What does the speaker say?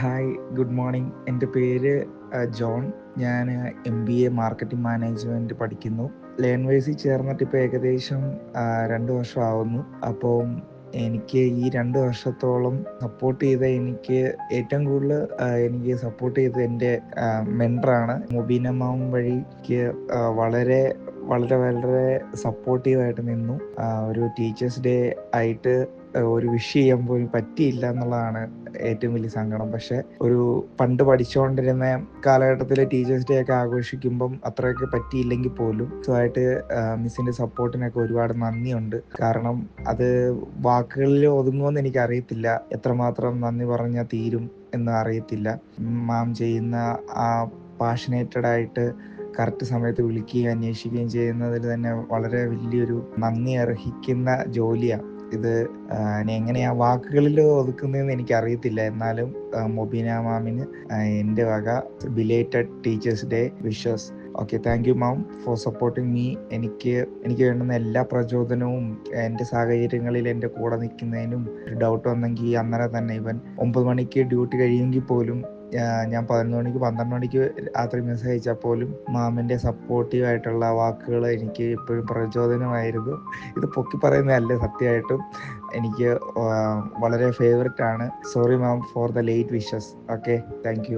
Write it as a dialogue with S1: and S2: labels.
S1: Hi good morning എന്റെ പേര് John. ഞാൻ M B A marketing management പഠിക്കുന്നു. ലേൺവേഴ്സിൽ ചേർന്നിട്ട് ഇപ്പോൾ ഏകദേശം രണ്ട് വർഷം ആവുന്നു അപ്പോൾ എനിക്ക് ഈ രണ്ട് വർഷത്തോളം സപ്പോർട്ട് ചെയ്ത എനിക്ക് ഏറ്റവും കൂടുതൽ എനിക്ക് സപ്പോർട്ട് ചെയ്തത് എന്റെ മെന്ററാണ് മുബീന വഴിക്ക് വളരെ വളരെ വളരെ സപ്പോർട്ടീവായിട്ട് നിന്നു. ഒരു ടീച്ചേഴ്സ് ഡേ ആയിട്ട് ഒരു വിഷ് ചെയ്യാൻ പോലും പറ്റിയില്ല എന്നുള്ളതാണ് ഏറ്റവും വലിയ സങ്കടം. പക്ഷെ ഒരു പണ്ട് പഠിച്ചുകൊണ്ടിരുന്ന കാലഘട്ടത്തിലെ ടീച്ചേഴ്സ് ഡേ ഒക്കെ ആഘോഷിക്കുമ്പം അത്രയൊക്കെ പറ്റിയില്ലെങ്കിൽ പോലും സ്വതായിട്ട് മിസ്സിന്റെ സപ്പോർട്ടിനൊക്കെ ഒരുപാട് നന്ദിയുണ്ട്. കാരണം അത് വാക്കുകളിൽ ഒതുങ്ങുമെന്ന് എനിക്ക് അറിയത്തില്ല എത്രമാത്രം നന്ദി പറഞ്ഞാൽ തീരും എന്ന് അറിയത്തില്ല. മാം ചെയ്യുന്ന ആ പാഷനേറ്റഡ് ആയിട്ട് കറക്റ്റ് സമയത്ത് വിളിക്കുകയും അന്വേഷിക്കുകയും ചെയ്യുന്നതിൽ തന്നെ വളരെ വലിയൊരു നന്ദി അർഹിക്കുന്ന ജോലിയാണ് ഇത് എങ്ങനെയാ വാക്കുകളിൽ ഒതുക്കുന്നതെന്ന് എനിക്ക് അറിയത്തില്ല എന്നാലും മൊബീന മാമിന് എന്റെ വക belated teachers day wishes okay thank you ma'am for supporting me എനിക്ക് എനിക്ക് വേണ്ടുന്ന എല്ലാ പ്രചോദനവും എന്റെ സാഹചര്യങ്ങളിൽ എന്റെ കൂടെ നിൽക്കുന്നതിനും ഡൗട്ട് വന്നെങ്കിൽ അന്നേരം തന്നെ ഇവൻ ഒമ്പത് മണിക്ക് ഡ്യൂട്ടി കഴിയുമെങ്കിൽ പോലും ഞാൻ പതിനൊന്ന് മണിക്ക് പന്ത്രണ്ട് മണിക്ക് രാത്രി മെസ്സേജ് അയച്ചാൽ പോലും മാമിന്റെ സപ്പോർട്ടീവ് ആയിട്ടുള്ള വാക്കുകൾ എനിക്ക് എപ്പോഴും പ്രചോദനമായിരുന്നു. ഇത് പൊക്കി പറയുന്നതല്ല സത്യമായിട്ടും എനിക്ക് വളരെ ഫേവററ്റ് ആണ്. Sorry ma'am for the late wishes okay thank